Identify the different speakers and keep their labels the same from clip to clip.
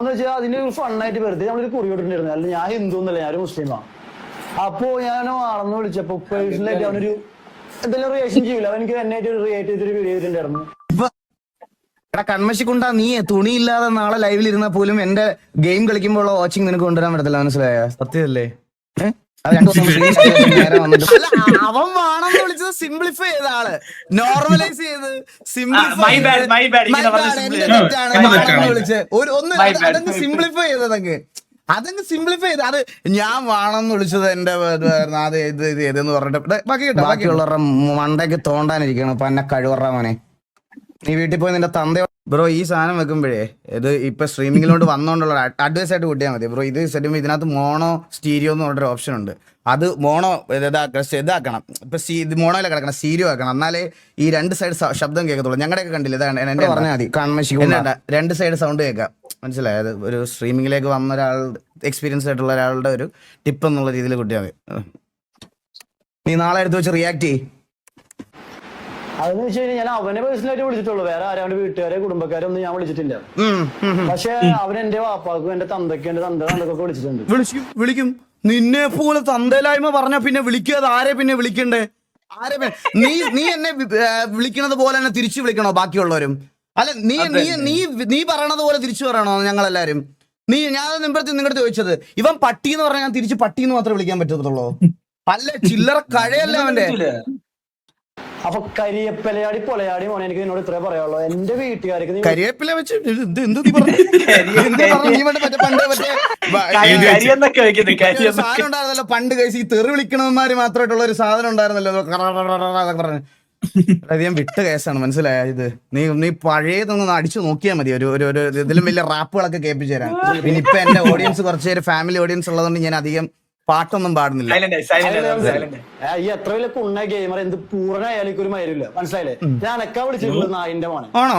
Speaker 1: വെച്ചാൽ അതിന് ഫണ്ണായിട്ട് വെറുതെ നമ്മളൊരു കുറി വിട്ടിട്ടുണ്ടായിരുന്നു അല്ല ഞാൻ ഹിന്ദു എന്നല്ല ഞാനൊരു മുസ്ലിമാ. അപ്പോ ഞാൻ ആണെന്ന് വിളിച്ചപ്പോ പേഴ്സണലായിട്ട് അവനൊരു എന്തെങ്കിലും റിയേഷൻ ചെയ്യില്ല അവൻ എനിക്ക് എന്നെ റിയേറ്റ് ചെയ്തൊരു വീഡിയോ ചെയ്തിട്ടുണ്ടായിരുന്നു
Speaker 2: കൺമശിക്കുണ്ടാ നീ തുണി ഇല്ലാതെ നാളെ ലൈവിൽ ഇരുന്നാൽ പോലും എന്റെ ഗെയിം കളിക്കുമ്പോഴുള്ള വാച്ചിങ് നിനക്ക് കൊണ്ടുവരാൻ പറ്റത്തില്ല മനസ്സിലായ? സത്യമല്ലേ ഏ? അവൻ വേണമെന്ന് വിളിച്ചത് സിംപ്ലിഫൈ ചെയ്ത ആൾ നോർമലൈസ് ചെയ്ത് സിംപ്ലിഫൈ സിംപ്ലിഫൈ ചെയ്തതങ്ങ് അതങ്ങ് സിംപ്ലിഫൈ ചെയ്ത് അത് ഞാൻ വേണമെന്ന് വിളിച്ചത് എന്റെ. അത് ഇത് ഇത് ഇതെന്ന് പറഞ്ഞിട്ട്. ബാക്കി കേട്ടോ ബാക്കിയുള്ളവരുടെ മണ്ടയ്ക്ക് തോണ്ടാനിരിക്കണം അപ്പൊ എന്നെ കഴിവറ മോനെ. നീ വീട്ടിൽ പോയി നിന്റെ തന്ത ബ്രോ ഈ സാധനം വെക്കുമ്പോഴേ ഇത് ഇപ്പൊ സ്ട്രീമിങ്ങിലോട്ട് വന്നോണ്ടുള്ള അഡ്വൈസ് ആയിട്ട് കൂട്ടിയാൽ മതി. ബ്രോ ഇത് സെറ്റുമ്പോൾ ഇതിനകത്ത് മോണോ സ്റ്റീരിയോ എന്ന് പറഞ്ഞൊരു ഓപ്ഷൻ ഉണ്ട്. അത് മോണോ ഇതാക്കണം ഇതാക്കണം. ഇപ്പൊ സീ ഇത് മോണോയിലെ കിടക്കണം സ്റ്റീരിയോ ആക്കണം എന്നാലേ ഈ രണ്ട് സൈഡ് ശബ്ദം കേൾക്കത്തുള്ളൂ. ഞങ്ങളുടെയൊക്കെ കണ്ടില്ല? ഇതാണ് എന്റെ പറഞ്ഞാൽ മതി. കാണുമ്പോൾ രണ്ട് സൈഡ് സൗണ്ട് കേൾക്കാം. മനസ്സിലായി? അത് ഒരു സ്ട്രീമിങ്ങിലേക്ക് വന്ന ഒരാൾ എക്സ്പീരിയൻസ് ആയിട്ടുള്ള ഒരാളുടെ ഒരു ടിപ്പ് എന്നുള്ള രീതിയിൽ കൂട്ടിയാൽ മതി. നീ നാളെ എടുത്ത് വെച്ച് റിയാക്ട് ചെയ്യ്.
Speaker 1: അതെന്ന് വെച്ച് കഴിഞ്ഞാൽ ഞാൻ അവനെ പേഴ്സണലായിട്ട് വിളിച്ചിട്ടുള്ളൂ. വേറെ ആരാണ്ട് വീട്ടുകാരെ കുടുംബക്കാരെ ഒന്നും ഞാൻ വിളിച്ചിട്ടില്ല. പക്ഷെ അവൻ എന്റെ വാപ്പാക്കും എന്റെ തന്തയ്ക്കും എന്റെ തന്ത തന്തക്കൊക്കെ വിളിച്ചിട്ടുണ്ട്.
Speaker 2: വിളിക്കും വിളിക്കും. നിന്നെ പോലെ തന്തലായ്മ പറഞ്ഞ പിന്നെ വിളിക്കാതെ ആരെ പിന്നെ വിളിക്കണ്ടേ? ആരെ നീ നീ എന്നെ വിളിക്കണത് പോലെ തന്നെ തിരിച്ചു വിളിക്കണോ ബാക്കിയുള്ളവരും? അല്ല നീ നീ നീ നീ പറയണത് പോലെ തിരിച്ചു പറയണോ ഞങ്ങളെല്ലാരും? നീ ഞാൻ നിമ്പഴത്തെ നിങ്ങളുടെ ചോദിച്ചത് ഇവൻ പട്ടി എന്ന് പറഞ്ഞാൽ ഞാൻ തിരിച്ച് പട്ടി എന്ന് മാത്രമേ വിളിക്കാൻ പറ്റത്തുള്ളൂ. അല്ല ചില്ലറ കഴയല്ലേ അവന്റെ
Speaker 1: അപ്പൊ കരിയപ്പലയാടി പൊലയാടി മോനെ എനിക്ക് നിന്നോട് ഇത്രേ പറയാനുള്ളൂ. എന്റെ വീട്ടുകാർക്ക് നീ
Speaker 2: കരിവേപ്പില വെച്ച് ഇത് എന്ത് എന്ത് നീ പറഞ്ഞു? എന്ത് പറഞ്ഞു? നീ മറ്റേ മറ്റേ പണ്ട് മറ്റേ വ-
Speaker 3: കരി- കരിയെന്നൊക്കെ വെക്കുന്നത്
Speaker 2: ഒരു
Speaker 3: കരിയെന്നൊക്കെ.
Speaker 2: സാധനം ഉണ്ടായിരുന്നല്ലോ പണ്ട് കഴിച്ച് ഈ തെറി വിളിക്കണവന്മാര് മാത്രമായിട്ടുള്ള ഒരു സാധനം ഉണ്ടായിരുന്നല്ലോ അത് പറഞ്ഞ്. അത് ഞാൻ വിട്ട കേസാണ് മനസ്സിലായ ഇത്? നീ നീ പഴയതൊന്നും അടിച്ചു നോക്കിയാൽ മതി ഒരു ഒരു ഒരു ഇതിലും വലിയ റാപ്പുകളൊക്കെ കേൾപ്പിച്ചു തരാം പിന്നെ ഇപ്പൊ എന്റെ ഓഡിയൻസ് കുറച്ച് പേര് ഫാമിലി ഓഡിയൻസ് ഉള്ളതുകൊണ്ട് ഞാൻ അധികം പാട്ടൊന്നും പാടുന്നില്ല.
Speaker 1: ഈ എത്ര വലിയ കുണ്ണ ഗെയിമർ എന്ത് പൂർണയാലും ഒരു മരുമില്ല മനസ്സിലായില്ലേ? ഞാൻ അനക്കാ വിളിച്ചിട്ടുണ്ട് നായിന്റെ മോനെ.
Speaker 2: ആണോ?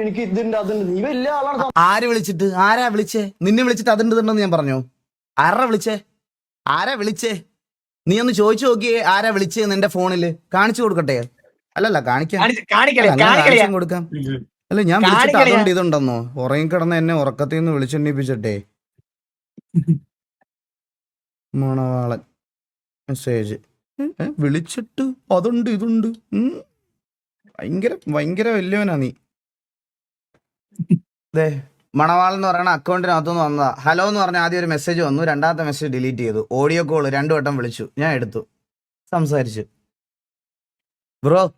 Speaker 1: എനിക്ക് ഇതുണ്ട് അതുണ്ട്. നീ വലിയ ആളാണ്.
Speaker 2: ആര് വിളിച്ചിട്ട്? ആരാ വിളിച്ചേ? നിന്നെ വിളിച്ചിട്ട് അതുണ്ട് ഇതുണ്ടെന്ന് ഞാൻ പറഞ്ഞു. ആരാ വിളിച്ചേ? ആരാ വിളിച്ചേ? നീ ഒന്ന് ചോദിച്ചു നോക്കിയേ ആരാ വിളിച്ചത് നിന്റെ ഫോണിൽ കാണിച്ചു കൊടുക്കട്ടെ? അല്ലല്ല കാണിക്കാം. കൊടുക്കാം. അല്ല ഞാൻ വിളിച്ചിട്ട്. അതുകൊണ്ട് ഇതുണ്ടെന്നോ? ഉറങ്ങിക്കിടന്ന് എന്നെ ഉറക്കത്തിൽ നിന്ന് വിളിച്ചെണ്ണിപ്പിച്ചിട്ടേ മണവാളൻ. മെസ്സേജ്. വിളിച്ചിട്ട് അതുണ്ട് ഇതുണ്ട്. ഭയങ്കര ഭയങ്കര വലിയവനാ നീ. മണവാളൻ എന്ന് പറയുന്ന അക്കൗണ്ടിനകത്തുനിന്ന് വന്നതാ. ഹലോ എന്ന് പറഞ്ഞ ആദ്യം ഒരു മെസ്സേജ് വന്നു. രണ്ടാമത്തെ മെസ്സേജ് ഡിലീറ്റ് ചെയ്തു. ഓഡിയോ കോൾ രണ്ടു വട്ടം വിളിച്ചു. ഞാൻ എടുത്തു. സംസാരിച്ചു. ബ്രോ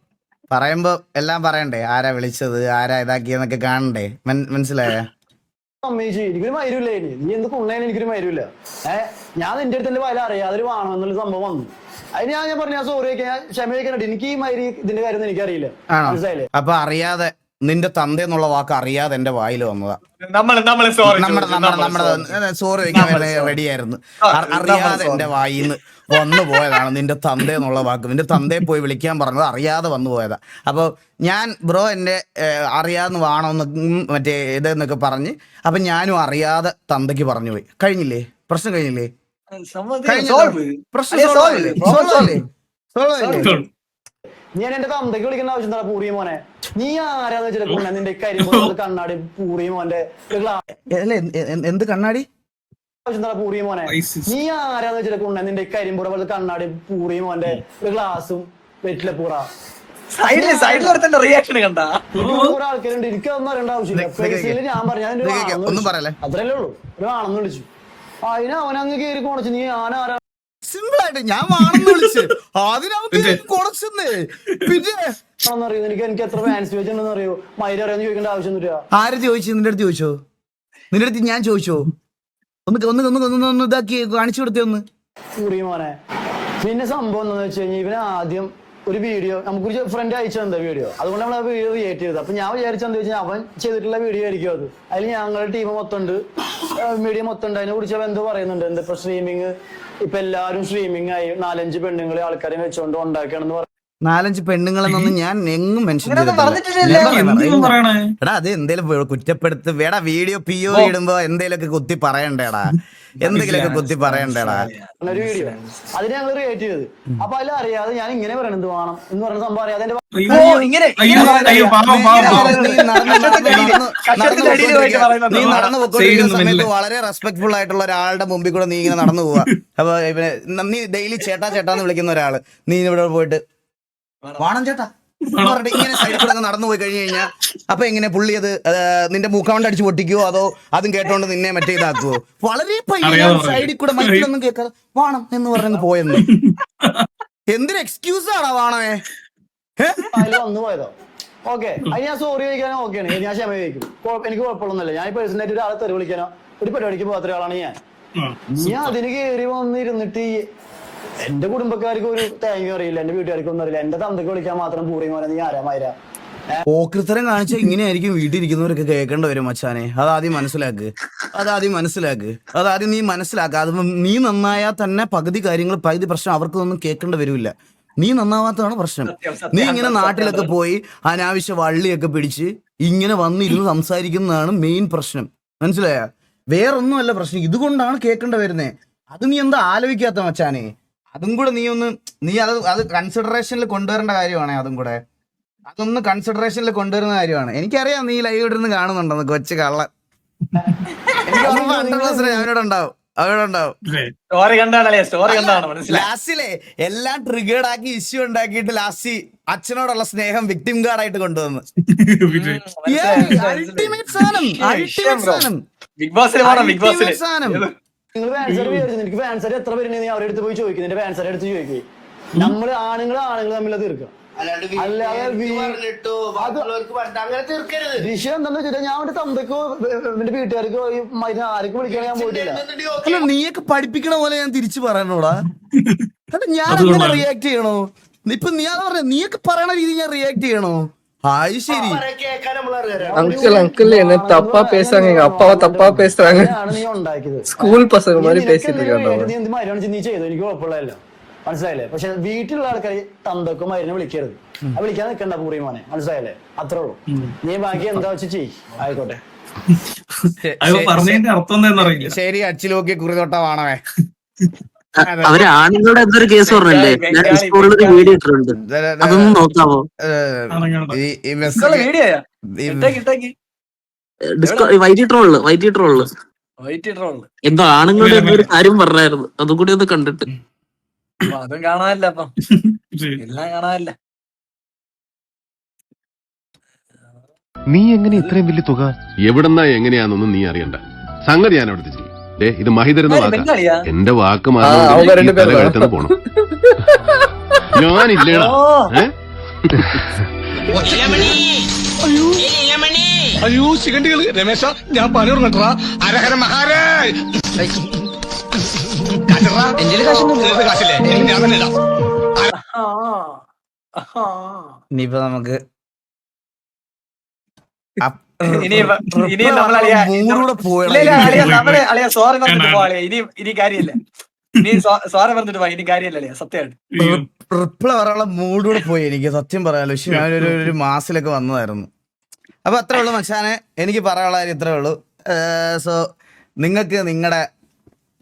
Speaker 2: പറയുമ്പോ എല്ലാം പറയണ്ടേ? ആരാ വിളിച്ചത്? ആരാ ഇതാക്കിയെന്നൊക്കെ കാണണ്ടേ? മനസ്സിലായ?
Speaker 1: എനിക്കൊരു നീ എന്ത് എനിക്കൊരു ഏഹ് ഞാൻ നിന്റെ അടുത്ത് എന്റെ വയല അറിയാതെ ഒരു വാണമെന്നുള്ള സംഭവം വന്നു. അതിന് ഞാൻ ഞാൻ പറഞ്ഞ സോറി ക്ഷമ എനിക്ക് ഈ മരി ഇതിന്റെ കാര്യം എനിക്കറിയില്ല. മനസ്സിലായില്ലേ?
Speaker 2: അപ്പൊ അറിയാതെ നിന്റെ തന്ത എന്നുള്ള വാക്ക് അറിയാതെ എന്റെ വായിൽ വന്നതാ.
Speaker 3: സോറി
Speaker 2: നമ്മുടെ നമ്മുടെ നമ്മുടെ സോറി വെക്കാൻ റെഡി അറിയാതെ എന്റെ വായിൽ നിന്ന് വന്നു പോയതാണ് നിന്റെ തന്ത എന്നുള്ള വാക്ക്. നിന്റെ തന്തയെ പോയി വിളിക്കാൻ പറഞ്ഞത് അറിയാതെ വന്നു പോയതാ. അപ്പൊ ഞാൻ ബ്രോ എന്റെ ഏഹ്, അറിയാതെ വേണമെന്ന് ഉം മറ്റേ ഇതെന്നൊക്കെ പറഞ്ഞ് അപ്പൊ ഞാനും അറിയാതെ തന്തയ്ക്ക് പറഞ്ഞു പോയി. കഴിഞ്ഞില്ലേ? പ്രശ്നം കഴിഞ്ഞില്ലേ. പ്രശ്നം
Speaker 3: അതെ,
Speaker 2: സോൾവ്
Speaker 3: solve
Speaker 1: നീ എന്റെ തന്തയ്ക്ക് വിളിക്കേണ്ട ആവശ്യം എന്താ പൂറി മോനെ. നീ ആരാന്ന് വെച്ചിട്ട് നിന്റെ കരിമ്പോ കണ്ണാടി പൂറി മോന്റെ
Speaker 2: എന്ത്- കണ്ണാടി?
Speaker 1: ആവശ്യം എന്താ പൂറി മോനെ. നീ ആരാന്ന് വെച്ചിട്ട് കുണ്ണ നിന്റെ കരിമ്പുറ പോലത്തെ കണ്ണാടി പൂറി മോന്റെ ഒരു ഗ്ലാസും വെറ്റിലെ പൂറ.
Speaker 3: സൈഡിൽ സൈഡിൽ ഒരുത്തന്റെ റിയാക്ഷൻ കണ്ട?
Speaker 1: കുറെ ആൾക്കാരുണ്ട്. അറിയേണ്ട ആവശ്യമില്ല. ഞാൻ പറഞ്ഞു ഞാൻ. അത്രല്ലേ ഉള്ളൂ. ഒരു ആണെന്ന് വിളിച്ചു. അതിനെ അവനങ്ങ് കയറി കോണച്ചു നീ ആനാരാ
Speaker 2: സിമ്പിൾ ആയിട്ട് ഞാൻ വാണെന്ന് വിളിച്ച്. അതിനകത്ത് കുറച്ചെന്നേ. പിന്നെ
Speaker 1: എനിക്ക് എനിക്ക് എത്ര ഫാൻസ് അറിയോ? മൈര അറിയാന്ന് ചോദിക്കേണ്ട ആവശ്യമൊന്നുമില്ല
Speaker 2: ആര് ചോദിച്ചു? നിന്റെ അടുത്ത് ചോദിച്ചോ? നിന്റെ അടുത്ത് ഞാൻ ചോദിച്ചോ? ഒന്ന് ഒന്ന് ഒന്ന് ഒന്ന് ഒന്ന് ഇതാക്കി കാണിച്ചു കൊടുത്തേ ഒന്ന്.
Speaker 1: മോനെ. പിന്നെ സംഭവം എന്താണെന്ന് വെച്ച് കഴിഞ്ഞാൽ ഇവന് ആദ്യം ഒരു വീഡിയോ നമുക്കൊരു ഫ്രണ്ട് അയച്ചു തന്ന വീഡിയോ അതുകൊണ്ട് നമ്മൾ ആ വീഡിയോ ക്രിയേറ്റ് ചെയ്തത്. അപ്പൊ ഞാൻ വിചാരിച്ചെന്ന് വെച്ചാൽ അവൻ ചെയ്തിട്ടുള്ള വീഡിയോ ആയിരിക്കും അത്. അതിൽ ഞങ്ങളുടെ ടീം മൊത്തം ഉണ്ട്. മീഡിയ മൊത്തം ഉണ്ട്. അതിനെ കുറിച്ച് അവൻ എന്തോ പറയുന്നുണ്ട്. എന്താ ഇപ്പൊ സ്ട്രീമിങ് ഇപ്പൊ എല്ലാരും സ്ട്രീമിംഗ് ആയി. നാലഞ്ച് പെണ്ണുങ്ങളെ ആൾക്കാരെ വെച്ചുകൊണ്ട് ഉണ്ടാക്കുകയാണെന്ന് പറഞ്ഞു
Speaker 2: നാലഞ്ച് പെണ്ണുങ്ങളെന്നൊന്നും ഞാൻ എങ്ങും മെൻഷൻ
Speaker 3: അങ്ങനെയൊന്നും
Speaker 4: എന്തിനും പറയണേ?
Speaker 2: എടാ അത് എന്തേലും കുറ്റപ്പെടുത്ത് വേടാ വീഡിയോ പി ഒ ഇടുമ്പോ എന്തേലൊക്കെ കുത്തി പറയണ്ടേടാ. എന്തെങ്കിലുമൊക്കെ കുത്തി പറയണ്ടേടാ.
Speaker 1: ഒരു വീഡിയോ അതിനെ ഞങ്ങൾ റിയേറ്റ് ചെയ്തത് അപ്പൊ അതിൽ അറിയാതെ ഞാൻ ഇങ്ങനെ പറയണത് എന്ത് വേണം എന്ന് പറയുന്ന സംഭവം അറിയാതെ.
Speaker 2: നീ നടന്ന് നടന്ന് നടന്ന്
Speaker 3: കഷത്തിന്റെ അടിയിൽ പോയിട്ട്
Speaker 2: നടന്ന്
Speaker 3: പറയുന്നത്
Speaker 2: നീ നടന്നു പോയിക്കൊണ്ടിരിക്കുന്ന സമയത്ത് വളരെ റെസ്പെക്ട്ഫുൾ ആയിട്ടുള്ള ഒരാളുടെ മുമ്പിൽ കൂടെ നീ ഇങ്ങനെ നടന്നു പോവാ അപ്പൊ ഇവനെ നീ ഡെയിലി ചേട്ടാ ചേട്ടാന്ന് വിളിക്കുന്ന ഒരാൾ. നീ ഇവിടെ പോയിട്ട് വാണം. ചേട്ടാ. ഇങ്ങനെ സൈഡിൽ കൂടെ അങ്ങ് നടന്നു പോയി കഴിഞ്ഞു കഴിഞ്ഞാൽ അപ്പൊ എങ്ങനെ പുള്ളി അത് നിന്റെ മൂക്കൗണ്ട് അടിച്ച് പൊട്ടിക്കുവോ? അതോ അതും കേട്ടോണ്ട് നിന്നെ മറ്റേ ഇതാക്കുവോ? വളരെ പയ്യെ സൈഡിൽ കൂടെ മറ്റൊന്നും കേൾക്കാതെ വാണം എന്ന് പറഞ്ഞു പോയെന്ന്. എന്തിനു എക്സ്ക്യൂസ് ആണോ വാണമേ?
Speaker 1: വന്നു പോയതോ? ഓക്കെ. അത് ഞാൻ സോറി ചോദിക്കാനോ? ഓക്കെയാണ് ഞാൻ ക്ഷമ ചോദിക്കും. എനിക്ക് കുഴപ്പമൊന്നുമില്ല. ഞാൻ പേഴ്സണായിട്ട് ഒരാളെ തെറി വിളിക്കാനോ? ഒരു പരിപാടിക്ക് പോകാത്ത ഒരാളാണ് ഞാൻ. ഞാൻ അതിന് കയറി വന്നിരുന്നിട്ട് ഈ എന്റെ കുടുംബക്കാർക്ക് ഒരു തേങ്ങ അറിയില്ല എന്റെ വീട്ടുകാർക്കൊന്നും അറിയില്ല. എന്റെ തന്തക്ക് വിളിക്കാൻ മാത്രം പൂറി മോനെ നീ ആരാ മൈര?
Speaker 2: ഓക്രിത്തരം കാണിച്ച ഇങ്ങനെയായിരിക്കും വീട്ടിലിരിക്കുന്നവരൊക്കെ കേൾക്കേണ്ട വരും മച്ചാനെ. അതാദ്യം മനസ്സിലാക്ക്. അതാദ്യം മനസ്സിലാക്ക്. അതാദ്യം നീ മനസ്സിലാക്കുക അത് നീ നന്നായാൽ തന്നെ പകുതി കാര്യങ്ങൾ പകുതി പ്രശ്നം അവർക്കൊന്നും കേൾക്കേണ്ട വരില്ല. നീ നന്നാവാത്തതാണ് പ്രശ്നം. നീ ഇങ്ങനെ നാട്ടിലൊക്കെ പോയി അനാവശ്യ വള്ളിയൊക്കെ പിടിച്ച് ഇങ്ങനെ വന്നിരുന്ന് സംസാരിക്കുന്നതാണ് മെയിൻ പ്രശ്നം. മനസ്സിലായ? വേറൊന്നുമല്ല പ്രശ്നം. ഇതുകൊണ്ടാണ് കേൾക്കേണ്ട വരുന്നേ. അത് നീ എന്താ ആലോചിക്കാത്ത മച്ചാനെ? അതും കൂടെ നീ ഒന്ന് നീ അത് അത് കൺസിഡറേഷനിൽ കൊണ്ടുവരേണ്ട കാര്യമാണ് അതും കൂടെ. അതൊന്ന് കൺസിഡറേഷനിൽ കൊണ്ടുവരുന്ന കാര്യമാണ്. എനിക്കറിയാം നീ ലൈവ് ഇടുന്ന് കാണുന്നുണ്ടെന്ന് കൊച്ചു കള്ളൻ. എനിക്ക് ഉറപ്പാ 100% അവനോട് ഉണ്ടാവും ലാസ്റ്റിലെ എല്ലാം ട്രിഗേർഡ് ആക്കി ഇഷ്യൂ ഉണ്ടാക്കിയിട്ട് ലാസ്റ്റ് അച്ഛനോടുള്ള സ്നേഹം വിക്ടിം കാർഡ് ആയിട്ട് കൊണ്ടുവന്ന്. അൾട്ടിമേറ്റ് സാധനം അൾട്ടിമേറ്റ് സാധനം.
Speaker 3: ബിഗ് ബോസ് ബിഗ്
Speaker 2: Ultimate സാധനം.
Speaker 1: നിങ്ങൾ ഫാൻസർ വിചാരിച്ചു എനിക്ക് ഫാൻസർ എത്ര പേരുണ്ടെന്ന് നീ അവരുടെ അടുത്ത് പോയി ചോദിക്കും. നിന്റെ ഫാൻസർ അടുത്ത് ചോദിക്കും? നമ്മൾ ആണുങ്ങൾ ആണുങ്ങൾ തമ്മിൽ തീർക്കാം വിഷയം എന്താന്ന് വെച്ചാൽ ഞാൻ എന്റെ തന്തക്കോ എന്റെ വീട്ടുകാർക്കോ ഈ മരുന്ന് ആർക്കും വിളിക്കാൻ ഞാൻ പോയിട്ടില്ല.
Speaker 2: അല്ല നീയൊക്കെ പഠിപ്പിക്കണ പോലെ ഞാൻ തിരിച്ചു പറയണോടാ? അല്ല ഞാൻ റിയാക്ട് ചെയ്യണോ? ഇപ്പൊ നീ അത് പറഞ്ഞ നീയൊക്കെ പറയണ രീതി ഞാൻ റിയാക്ട് ചെയ്യണോ? ആയി ശരി
Speaker 5: കേൾക്കാൻ നമ്മൾ അറിയാം
Speaker 6: அங்கிள் அங்கிள் என்ன தப்பா பேசுறாங்க எங்க அப்பாவை தப்பா பேசுறாங்க
Speaker 1: ആണ് നീ ഉണ്ടാക്കിയത്
Speaker 6: ஸ்கூல் பசங்க மாதிரி
Speaker 1: നീ
Speaker 6: பேசிட்டு
Speaker 1: നിനക്ക്
Speaker 6: இருக்காங்க
Speaker 1: എന്തെങ്കിലും നീ എന്ത് മരുന്ന് നീ ചെയ്തു എനിക്ക് കുഴപ്പമില്ലല്ലോ മനസ്സിലായില്ലേ പക്ഷെ വീട്ടിലുള്ള ആൾക്കാർ തന്തക്കും മരുന്ന് വിളിക്കരുത് അത് വിളിക്കാൻ നിൽക്കണ്ട പൂറി മോനെ മനസ്സിലായില്ലേ അത്രേ ഉള്ളൂ നീ ബാക്കി എന്താ വെച്ച് ചെയ് ആയിക്കോട്ടെ
Speaker 4: അത് പറഞ്ഞതിന്റെ അർത്ഥം എന്താണെന്ന് അറിയില്ല
Speaker 2: ശരി അച്ചിലോക്കി കുറിതൊട്ട വാണവേ
Speaker 7: അവർ ആണുങ്ങളുടെ എന്തൊരു കേസ് പറഞ്ഞല്ലേ? ഞാൻ സ്കൂളിൽ ഒരു വീഡിയോ ഇട്ടിട്ടുണ്ട്. അതൊന്നും നോക്കാവോ? വൈറ്റി ട്രോളിൽ വൈറ്റി
Speaker 3: ഇട്ടോളൂ
Speaker 7: എന്തോ ആണുങ്ങളുടെ എന്തൊരു ഒരു കാര്യം പറഞ്ഞായിരുന്നു. അതും കൂടി ഒന്ന് കണ്ടിട്ട്.
Speaker 3: അതും കാണാനില്ല അപ്പം. എല്ലാം കാണാനില്ല.
Speaker 8: നീ എങ്ങനെ ഇത്രയും വലിയ തുക
Speaker 9: എവിടെന്നാ എങ്ങനെയാണെന്നൊന്നും നീ അറിയണ്ട. സംഗതി ഞാൻ ദേ ഇത് മഹിതരുന്ന വാക്കാ. എന്റെ വാക്ക് മാറുന്ന പോണം. ഞാനില്ലേടാ.
Speaker 8: അയ്യോ ശിഖണ്ഡികൾ രമേശ ഞാൻ പറഞ്ഞു അരഹര മഹാരാജ്.
Speaker 2: നമുക്ക്
Speaker 3: ഇനി ഇനി നമ്മൾ അളിയ സോറി പറഞ്ഞിട്ട്
Speaker 4: വേണ്ട.
Speaker 3: ഇനി ഇനി കാര്യമില്ല. ഇനി സോറി പറഞ്ഞിട്ട് പോവാ ഇനി കാര്യമില്ല അളിയ സത്യമായിട്ട്.
Speaker 2: റിപ്ലൈ പറയാനുള്ള മൂടൂടെ പോയി എനിക്ക് സത്യം പറയാലോ. പക്ഷെ ഞാനൊരു ഒരു മാസത്തിലൊക്കെ വന്നതായിരുന്നു. അപ്പൊ അത്രേ ഉള്ളൂ മച്ചാനെ എനിക്ക് പറയാനുള്ള കാര്യം ഇത്രേ ഉള്ളൂ. സോ നിങ്ങൾക്ക് നിങ്ങളുടെ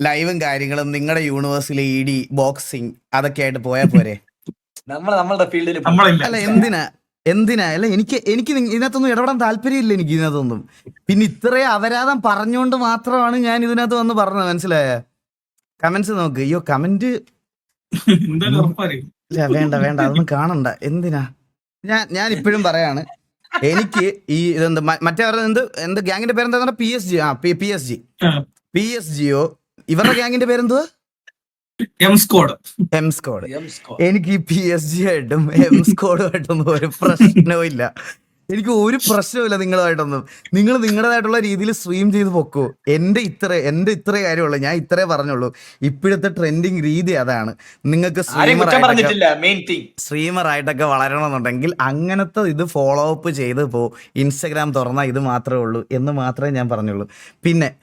Speaker 2: ലൈവും കാര്യങ്ങളും നിങ്ങളുടെ യൂണിവേഴ്സിലെ ഇ ഡി ബോക്സിങ് അതൊക്കെ ആയിട്ട് പോയാൽ പോരെ?
Speaker 3: നമ്മൾ നമ്മളുടെ ഫീൽഡിൽ
Speaker 4: നമ്മളില്ല
Speaker 2: അല്ല എന്തിനാ? എന്തിനാ അല്ല എനിക്ക് എനിക്ക് ഇതിനകത്തൊന്നും ഇടപെടാൻ താല്പര്യമില്ല എനിക്ക് ഇതിനകത്തൊന്നും. പിന്നെ ഇത്രയും അപരാധം പറഞ്ഞുകൊണ്ട് മാത്രമാണ് ഞാൻ ഇതിനകത്ത് വന്ന് പറഞ്ഞത് മനസ്സിലായ? കമന്റ്സ് നോക്ക്. അയ്യോ കമന്റ് വേണ്ട വേണ്ട. അതൊന്നും കാണണ്ട. എന്തിനാ? ഞാൻ ഞാൻ ഇപ്പോഴും പറയാണ്. എനിക്ക് ഈ ഇതെന്ത് മറ്റേ അവരുടെ എന്ത് എന്ത് ഗ്യാങ്ങിന്റെ പേരെന്താ? പി എസ് ജി ആ P S
Speaker 4: G.
Speaker 2: P S Jio? ഇവരുടെ ഗ്യാങ്ങിന്റെ പേരെന്തുവാ?
Speaker 4: എം സ്കോഡ്
Speaker 2: എം സ്കോഡ് എനിക്ക് ഈ പി എസ് ജി ആയിട്ടും എം സ്കോഡുമായിട്ടൊന്നും ഒരു പ്രശ്നവും ഇല്ല എനിക്ക് ഒരു പ്രശ്നവുമില്ല നിങ്ങളുമായിട്ടൊന്നും. നിങ്ങൾ നിങ്ങളുടേതായിട്ടുള്ള രീതിയിൽ സ്ട്രീം ചെയ്ത് പൊക്കോ. എന്റെ ഇത്ര എന്റെ ഇത്ര കാര്യമുള്ളൂ. ഞാൻ ഇത്രേ പറഞ്ഞുള്ളൂ. ഇപ്പോഴത്തെ ട്രെൻഡിങ് രീതി അതാണ്. നിങ്ങൾക്ക് സ്ട്രീമർ ആയിട്ടൊക്കെ വളരണമെന്നുണ്ടെങ്കിൽ അങ്ങനത്തെ ഇത് ഫോളോ അപ്പ് ചെയ്ത് പോ. ഇൻസ്റ്റഗ്രാം തുറന്നാൽ ഇത് മാത്രമേ ഉള്ളൂ എന്ന് മാത്രമേ ഞാൻ പറഞ്ഞുള്ളൂ. പിന്നെ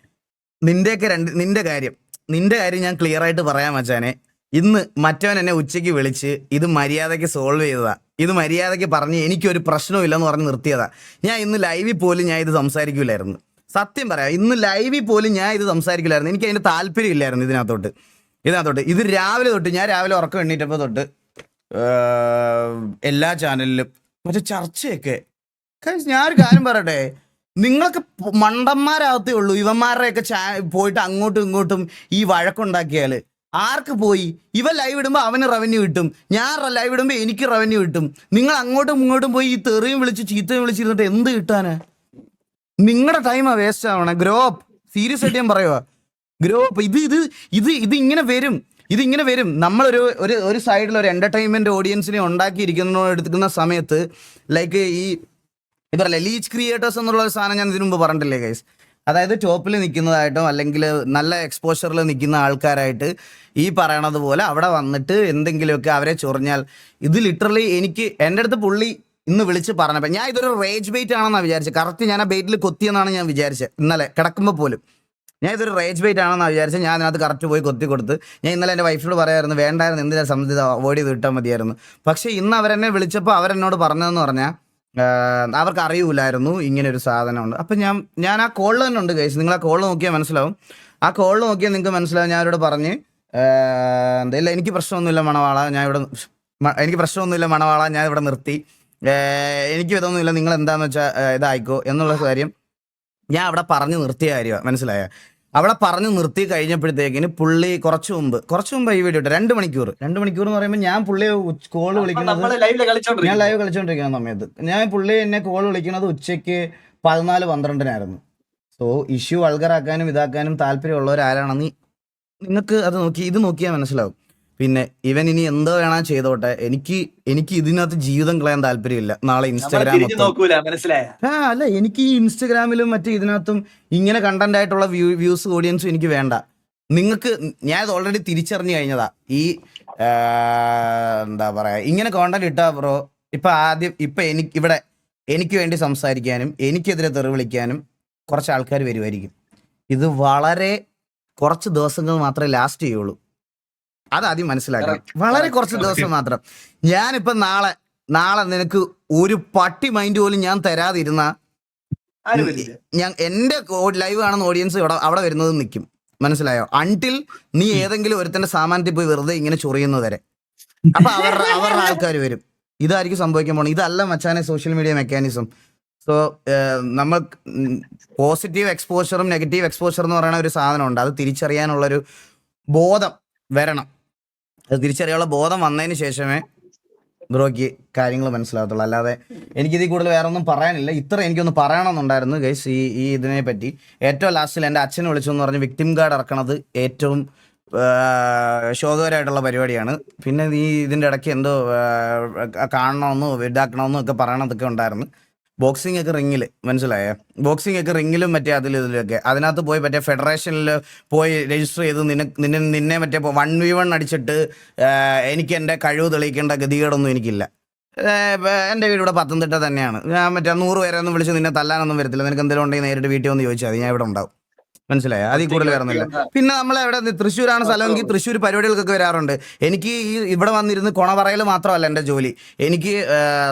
Speaker 2: നിന്റെയൊക്കെ രണ്ട് നിന്റെ കാര്യം. നിന്റെ കാര്യം ഞാൻ ക്ലിയർ ആയിട്ട് പറയാൻ മച്ചാനെ. ഇന്ന് മറ്റവൻ എന്നെ ഉച്ചയ്ക്ക് വിളിച്ച് ഇത് മര്യാദയ്ക്ക് സോൾവ് ചെയ്തതാ. ഇത് മര്യാദയ്ക്ക് പറഞ്ഞ് എനിക്കൊരു പ്രശ്നവും ഇല്ലെന്ന് പറഞ്ഞ് നിർത്തിയതാ. ഞാൻ ഇന്ന് ലൈവിൽ പോലും ഞാൻ ഇത് സംസാരിക്കില്ലായിരുന്നു. സത്യം പറയാം ഇന്ന് ലൈവിൽ പോലും ഞാൻ ഇത് സംസാരിക്കില്ലായിരുന്നു. എനിക്ക് അതിന്റെ താല്പര്യം ഇല്ലായിരുന്നു ഇതിനകത്തോട്ട്. ഇതിനകത്തോട്ട്. ഇത് രാവിലെ തൊട്ട് ഞാൻ രാവിലെ ഉറക്കം എണ്ണീറ്റപ്പോൾ തൊട്ട് എല്ലാ ചാനലിലും മറ്റേ ചർച്ചയൊക്കെ. ഞാനൊരു കാര്യം പറയട്ടെ? നിങ്ങളൊക്കെ പ് മണ്ടന്മാരാകത്തേ ഉള്ളൂ. ഇവന്മാരുടെയൊക്കെ ചാ പോയിട്ട് അങ്ങോട്ടും ഇങ്ങോട്ടും ഈ വഴക്കുണ്ടാക്കിയാൽ ആർക്ക് പോയി? ഇവ ലൈവ് ഇടുമ്പോൾ അവന് റവന്യൂ കിട്ടും. ഞാൻ ലൈവ് ഇടുമ്പോൾ എനിക്ക് റവന്യൂ കിട്ടും. നിങ്ങൾ അങ്ങോട്ടും ഇങ്ങോട്ടും പോയി ഈ തെറിയും വിളിച്ച് ചീത്തയും വിളിച്ചിരുന്നിട്ട് എന്ത് കിട്ടാന്? നിങ്ങളുടെ ടൈമാ വേസ്റ്റ് ആവണേ. ഗ്രോപ്പ് സീരിയസ് ആയിട്ട് ഞാൻ പറയുക ഗ്രോപ്പ് ഇത് ഇത് ഇത് ഇത് ഇങ്ങനെ വരും. ഇത് ഇങ്ങനെ വരും. നമ്മളൊരു ഒരു ഒരു സൈഡിൽ ഒരു എന്റർടൈൻമെന്റ് ഓഡിയൻസിനെ ഉണ്ടാക്കിയിരിക്കുന്ന എടുക്കുന്ന സമയത്ത് ലൈക്ക് ഈ ഇതല്ലേ ലീച്ച് ക്രിയേറ്റേഴ്സ് എന്നുള്ള ഒരു സാധനം ഞാൻ ഇതിനു മുമ്പ് പറഞ്ഞിട്ടില്ലേ ഗൈസ് അതായത് ടോപ്പിൽ നിൽക്കുന്നതായിട്ടും അല്ലെങ്കിൽ നല്ല എക്സ്പോഷറിൽ നിൽക്കുന്ന ആൾക്കാരായിട്ട് ഈ പറയണത് പോലെ അവിടെ വന്നിട്ട് എന്തെങ്കിലുമൊക്കെ അവരെ ചൊറിഞ്ഞാൽ ഇത് ലിറ്ററലി എനിക്ക് എന്റെ അടുത്ത് പുള്ളി ഇന്ന് വിളിച്ച് പറഞ്ഞപ്പോൾ ഞാൻ ഇതൊരു റേജ് ബെയ്റ്റ് ആണെന്നാണ് വിചാരിച്ചത്. കറക്റ്റ് ഞാൻ ആ ബെയ്റ്റിൽ കൊത്തിയെന്നാണ് ഞാൻ വിചാരിച്ചത് ഇന്നലെ കിടക്കുമ്പോൾ പോലും. ഞാൻ ഇതൊരു റേജ് ബെയ്റ്റ് ആണെന്നാണ് വിചാരിച്ചത്. ഞാൻ അതിനകത്ത് കറക്റ്റ് പോയി കൊത്തി കൊടുത്ത്. ഞാൻ ഇന്നലെ എന്റെ വൈഫിനോട് പറയായിരുന്നു വേണ്ടായിരുന്നു എന്തിനാ സംബന്ധിച്ച് അവോയ്ഡ് ചെയ്ത് കിട്ടാൻ മതിയായിരുന്നു. പക്ഷേ ഇന്ന് അവരെന്നെ വിളിച്ചപ്പോൾ അവരെന്നോട് പറഞ്ഞതെന്ന് പറഞ്ഞാൽ അവർക്ക് അറിയൂലായിരുന്നു ഇങ്ങനെ ഒരു സാധനമുണ്ട്. അപ്പം ഞാൻ ഞാൻ ആ കോളിൽ തന്നെ ഉണ്ട് കഴിച്ച് നിങ്ങൾ ആ കോളിൽ നോക്കിയാൽ മനസ്സിലാവും. ആ കോളിൽ നോക്കിയാൽ നിങ്ങൾക്ക് മനസ്സിലാവും ഞാൻ അവരോട് പറഞ്ഞ് ഇല്ല എനിക്ക് പ്രശ്നമൊന്നുമില്ല മണവാള. ഞാൻ ഇവിടെ എനിക്ക് പ്രശ്നമൊന്നുമില്ല മണവാള. ഞാൻ ഇവിടെ നിർത്തി. എനിക്ക് ഇതൊന്നുമില്ല. നിങ്ങൾ എന്താന്ന് വെച്ചാൽ ഇതായിക്കോ എന്നുള്ള കാര്യം ഞാൻ അവിടെ പറഞ്ഞു നിർത്തിയ കാര്യമാണ് മനസ്സിലായ? അവിടെ പറഞ്ഞു നിർത്തി കഴിഞ്ഞപ്പോഴത്തേക്കിന് പുള്ളി കുറച്ചു മുമ്പ് കുറച്ചു മുമ്പ് ഈ വീഡിയോ ഇട്ടു. രണ്ട് മണിക്കൂർ രണ്ട് മണിക്കൂർ എന്ന് പറയുമ്പോൾ ഞാൻ പുള്ളിയെ കോൾ വിളിക്കുന്നത് ഞാൻ ലൈവ് കളിച്ചോണ്ടിരിക്കുന്ന സമയത്ത്. ഞാൻ പുള്ളി എന്നെ കോൾ വിളിക്കുന്നത് ഉച്ചയ്ക്ക് പതിനാല് പന്ത്രണ്ടിനായിരുന്നു. സോ ഇഷ്യൂ വൾഗറാക്കാനും ഇതാക്കാനും താല്പര്യമുള്ളവരാരാണെന്ന് നിങ്ങൾക്ക് അത് നോക്കി ഇത് നോക്കിയാൽ മനസ്സിലാവും. പിന്നെ ഇവൻ ഇനി എന്തോ വേണം ചെയ്തോട്ടെ. എനിക്ക് എനിക്ക് ഇതിനകത്ത് ജീവിതം കളയാൻ താല്പര്യമില്ല. നാളെ ഇൻസ്റ്റാഗ്രാം ആ അല്ല എനിക്ക് ഈ ഇൻസ്റ്റാഗ്രാമിലും മറ്റേ ഇതിനകത്തും ഇങ്ങനെ കണ്ടന്റ് ആയിട്ടുള്ള വ്യൂ വ്യൂസ് ഓഡിയൻസും എനിക്ക് വേണ്ട. നിങ്ങൾക്ക് ഞാൻ ഇത് ഓൾറെഡി തിരിച്ചറിഞ്ഞു കഴിഞ്ഞതാ. ഈ എന്താ പറയാ ഇങ്ങനെ കോണ്ടന്റ് ഇട്ടാ ബ്രോ ഇപ്പൊ ആദ്യം ഇപ്പൊ എനിക്ക് ഇവിടെ എനിക്ക് വേണ്ടി സംസാരിക്കാനും എനിക്കെതിരെ തെറി വിളിക്കാനും കുറച്ച് ആൾക്കാർ വരുമായിരിക്കും ഇത് വളരെ കുറച്ച് ദിവസങ്ങൾ മാത്രമേ ലാസ്റ്റ് ചെയ്യുള്ളൂ. അതാദ്യം മനസ്സിലാക്കണം. വളരെ കുറച്ച് ദിവസം മാത്രം. ഞാനിപ്പോ നാളെ നാളെ നിനക്ക് ഒരു പട്ടി മൈൻഡ് പോലും ഞാൻ തരാതിരുന്ന ഞാൻ എന്റെ ലൈവ് കാണുന്ന ഓഡിയൻസ് ഇവിടെ അവിടെ വരുന്നത് നിൽക്കും മനസ്സിലായോ? അൺടിൽ നീ ഏതെങ്കിലും ഒരുത്തന്റെ സാമാനത്തിൽ പോയി വെറുതെ ഇങ്ങനെ ചൊറിയുന്നത് വരെ. അപ്പൊ അവരുടെ അവരുടെ ആൾക്കാർ വരും. ഇതായിരിക്കും സംഭവിക്കാൻ പോണത്. ഇതല്ല മച്ചാനെ സോഷ്യൽ മീഡിയ മെക്കാനിസം സോ നമ്മൾ പോസിറ്റീവ് എക്സ്പോഷറും നെഗറ്റീവ് എക്സ്പോഷർ എന്ന് പറയുന്ന ഒരു സാധനമുണ്ട്. അത് തിരിച്ചറിയാനുള്ളൊരു ബോധം വരണം. അത് തിരിച്ചറിയാനുള്ള ബോധം വന്നതിന് ശേഷമേ ബ്രോയ്ക്ക് കാര്യങ്ങൾ മനസ്സിലാകത്തുള്ളൂ. അല്ലാതെ എനിക്കിതിൽ കൂടുതൽ വേറെ ഒന്നും പറയാനില്ല. ഇത്ര എനിക്കൊന്ന് പറയണമെന്നുണ്ടായിരുന്നു ഗൈസ് ഈ ഈ ഇതിനെ പറ്റി. ഏറ്റവും ലാസ്റ്റിൽ എന്റെ അച്ഛനെ വിളിച്ചു എന്ന് പറഞ്ഞ് വിക്ടിം കാർഡ് ഇറക്കണത് ഏറ്റവും ശോകകരമായിട്ടുള്ള പരിപാടിയാണ്. പിന്നെ ഈ ഇതിന്റെ ഇടയ്ക്ക് എന്തോ കാണണമെന്നോ ഇതാക്കണമെന്നോ ഒക്കെ പറയണതൊക്കെ ഉണ്ടായിരുന്നു. ബോക്സിംഗ് ഒക്കെ റിങ്ങിൽ മനസ്സിലായേ? ബോക്സിംഗ് ഒക്കെ റിങ്ങിലും മറ്റേ അതിൽ ഇതിലൊക്കെ. അതിനകത്ത് പോയി മറ്റേ ഫെഡറേഷനിൽ പോയി രജിസ്റ്റർ ചെയ്ത് നിന്നെ നിന്നെ നിന്നെ മറ്റേ വൺ വി വൺ അടിച്ചിട്ട് എനിക്ക് എന്റെ കഴിവ് തെളിയിക്കേണ്ട ഗതികേടൊന്നും എനിക്കില്ല. എന്റെ വീട് പത്തനംതിട്ട തന്നെയാണ്. ഞാൻ മറ്റേ നൂറ് പേരെ ഒന്നും വിളിച്ച് നിന്നെ തല്ലാനൊന്നും വരത്തില്ല. നിനക്ക് എന്തെങ്കിലും ഉണ്ടെങ്കിൽ നേരിട്ട് വീട്ടിൽ വന്ന് ചോദിച്ചാൽ മതി. ഞാൻ ഇവിടെ ഉണ്ടാവും. മനസ്സിലായോ? അതിൽ കൂടുതൽ വരുന്നില്ല പിന്നെ നമ്മൾ എവിടെ തൃശ്ശൂരാണ് സ്ഥലമെങ്കിൽ തൃശ്ശൂർ പരിപാടികൾക്കൊക്കെ വരാറുണ്ട്. എനിക്ക് ഈ ഇവിടെ വന്നിരുന്ന് കൊണ പറയൽ മാത്രമല്ല എന്റെ ജോലി. എനിക്ക്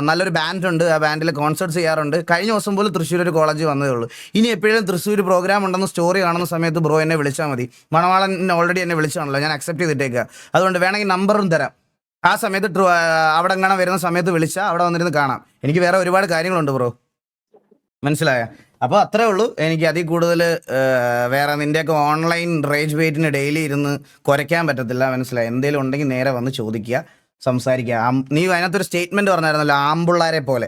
Speaker 2: നല്ലൊരു ബാൻഡ് ഉണ്ട്. ആ ബാൻഡിൽ കോൺസേർട്ട്സ് ചെയ്യാറുണ്ട്. കഴിഞ്ഞ ദിവസം പോലും തൃശ്ശൂർ ഒരു കോളേജ് വന്നതേ ഉള്ളൂ. ഇനി എപ്പോഴും തൃശ്ശൂർ പ്രോഗ്രാം ഉണ്ടെന്ന് സ്റ്റോറി കാണുന്ന സമയത്ത് ബ്രോ എന്നെ വിളിച്ചാൽ മതി. മണവാളൻ ഓൾറെഡി എന്നെ വിളിച്ചാണല്ലോ. ഞാൻ അക്സെപ്റ്റ് ചെയ്തിട്ടേക്കുക അതുകൊണ്ട് വേണമെങ്കിൽ നമ്പറും തരാം. ആ സമയത്ത് ട്രൂ അവിടെ എങ്ങനെ വരുന്ന സമയത്ത് വിളിച്ചാൽ അവിടെ വന്നിരുന്ന് കാണാം. എനിക്ക് വേറെ ഒരുപാട് കാര്യങ്ങളുണ്ട് ബ്രോ മനസ്സിലായ? അപ്പോൾ അത്രേ ഉള്ളൂ. എനിക്ക് അതിൽ കൂടുതൽ വേറെ നിന്റെയൊക്കെ ഓൺലൈൻ റേജ് വെയിറ്റിന് ഡെയിലി ഇരുന്ന് കുരയ്ക്കാൻ പറ്റത്തില്ല. മനസ്സിലായി? എന്തെങ്കിലും ഉണ്ടെങ്കിൽ നേരെ വന്ന് ചോദിക്കുക സംസാരിക്കുക. നീ അതിനകത്തൊരു സ്റ്റേറ്റ്മെന്റ് പറഞ്ഞായിരുന്നല്ലോ ആമ്പിള്ളാരെ പോലെ.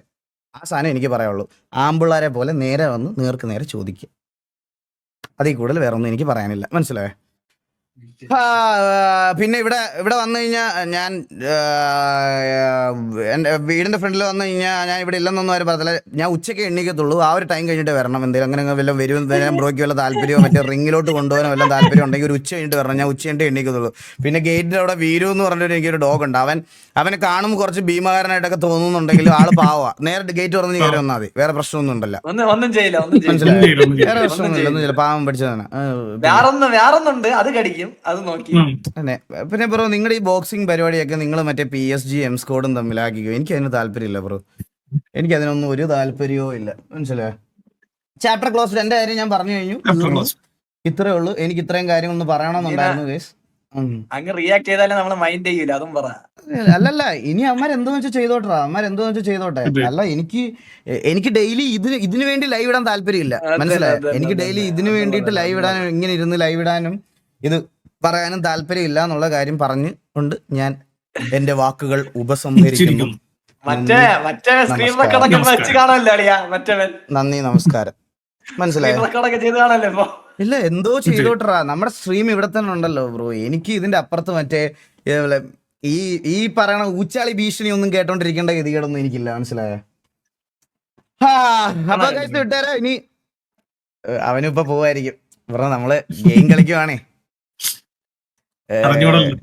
Speaker 2: ആ സാധനം എനിക്ക് പറയുള്ളൂ ആമ്പിള്ളാരെ പോലെ നേരെ വന്ന് നേർക്ക് നേരെ ചോദിക്കുക. അതിൽ കൂടുതൽ വേറെ ഒന്നും എനിക്ക് പറയാനില്ല. മനസ്സിലായോ? പിന്നെ ഇവിടെ ഇവിടെ വന്നു കഴിഞ്ഞാൽ ഞാൻ എന്റെ വീടിന്റെ ഫ്രണ്ടിൽ വന്നു കഴിഞ്ഞാൽ ഞാൻ ഇവിടെ ഇല്ലെന്നൊന്നും ആരും പറഞ്ഞില്ല ഞാൻ ഉച്ചയ്ക്ക് എണ്ണിക്കത്തുള്ളൂ ആ ഒരു ടൈം കഴിഞ്ഞിട്ട് വരണം. എന്തെങ്കിലും അങ്ങനെ വല്ല വരും ഞാൻ ബ്രോയ്ക്ക് വല്ല താല്പര്യമോ മറ്റേ റിങ്ങിലോട്ട് കൊണ്ടുപോകാനോ വല്ല താല്പര്യം ഉണ്ടെങ്കിൽ ഒരു ഉച്ച കഴിഞ്ഞിട്ട് വരണം. ഞാൻ ഉച്ച കഴിഞ്ഞിട്ട് എണ്ണിക്കത്തുള്ളൂ പിന്നെ ഗേറ്റിന്റെ അവിടെ വീരു എന്ന് പറഞ്ഞിട്ട് എനിക്കൊരു ഡോഗ് ഉണ്ട്. അവൻ അവനെ കാണുമ്പോൾ കുറച്ച് ഭീമകാരനായിട്ടൊക്കെ തോന്നുന്നുണ്ടെങ്കിലും ആൾ പാവാ. നേരിട്ട് ഗേറ്റ് തുറന്ന് കയറി വന്നാൽ മതി. വേറെ പ്രശ്നമൊന്നും ഉണ്ടല്ല.
Speaker 3: ഒന്നും ഒന്നും ചെയ്യില്ല ഒന്നും ചെയ്യില്ല.
Speaker 2: മനസ്സിലായോ?
Speaker 4: ഒന്നും
Speaker 2: വേറെ. പ്രശ്നമൊന്നുമില്ല. പാവം പഠിച്ചതാണ്
Speaker 3: വേറൊന്നുണ്ട്. അത് കടിക്കും. ചെയ്യും. അത് നോക്കി.
Speaker 2: അതെ. പിന്നെ ബ്രോ നിങ്ങളുടെ ഈ ബോക്സിംഗ് പരിപാടിയൊക്കെ നിങ്ങൾ മറ്റേ പി എസ് ജി എം സ്കോഡും തമ്മിലാക്കിക്കോ എനിക്ക് അതിന് താല്പര്യമില്ല ബ്രോ. എനിക്ക് അതിനൊന്നും ഒരു താല്പര്യവും ഇല്ല. മനസ്സിലായോ? ചാപ്റ്റർ ക്ലോസ്ഡ് എന്റെ കാര്യം ഞാൻ പറഞ്ഞു കഴിഞ്ഞു. ഇത്രേ ഉള്ളൂ. എനിക്ക് ഇത്രയും കാര്യം ഒന്ന് പറയണമെന്നുണ്ടായിരുന്നു ഗൈസ്
Speaker 3: അങ്ങ് റിയാക്ട് ചെയ്താലേ നമ്മൾ മൈൻഡ് ചെയ്യൂല. അതും പറ.
Speaker 2: അല്ലല്ല. ഇനി അമ്മമാർ എന്തോന്ന് വെച്ചാൽ ചെയ്തോട്ടെ അമ്മമാർ എന്തോന്ന് വെച്ചാൽ ചെയ്തോട്ടെ അല്ല എനിക്ക് എനിക്ക് ഡെയിലി ഇതിന് ഇതിനു വേണ്ടി ലൈവ് ഇടാൻ താല്പര്യമില്ല. മനസ്സിലായോ? എനിക്ക് ഡെയിലി ഇതിനു വേണ്ടിയിട്ട് ലൈവ് ഇടാനും ഇങ്ങനെ ഇരുന്ന് ലൈവ് ഇടാനും ഇത് പറയാനും താല്പര്യമില്ല എന്നുള്ള കാര്യം പറഞ്ഞു കൊണ്ട് ഞാൻ എന്റെ വാക്കുകൾ ഉപസംഹരിക്കുന്നു.
Speaker 4: ചിരിക്കുന്നു.
Speaker 3: മറ്റേ മറ്റേ സ്ക്രീൻ
Speaker 2: നമസ്കാരം.
Speaker 3: റെക്കോർഡൊക്കെ വെച്ച് കാണാനല്ലോ മറ്റവൻ
Speaker 2: നന്ദി നമസ്കാരം. മനസ്സിലായി? ഇല്ല എന്തോ ചെയ്തോട്ടറാ നമ്മുടെ സ്ട്രീം ഇവിടെ തന്നെ ഉണ്ടല്ലോ ബ്രോ എനിക്ക് ഇതിന്റെ അപ്പുറത്ത് മറ്റേ ഈ ഈ പറയണ ഊച്ചാളി ഭീഷണി ഒന്നും കേട്ടോണ്ടിരിക്കേണ്ട ഗതികേടൊന്നും എനിക്കില്ല. മനസ്സിലായോ? ഹാ, അപ്പൊ വിട്ടേരാ. ഇനി അവനിപ്പോ പോവായിരിക്കും. ഇവിടെ നമ്മൾ ഗെയിം കളിക്കുവാണേ.
Speaker 4: അറിഞ്ഞൂടല്ലോ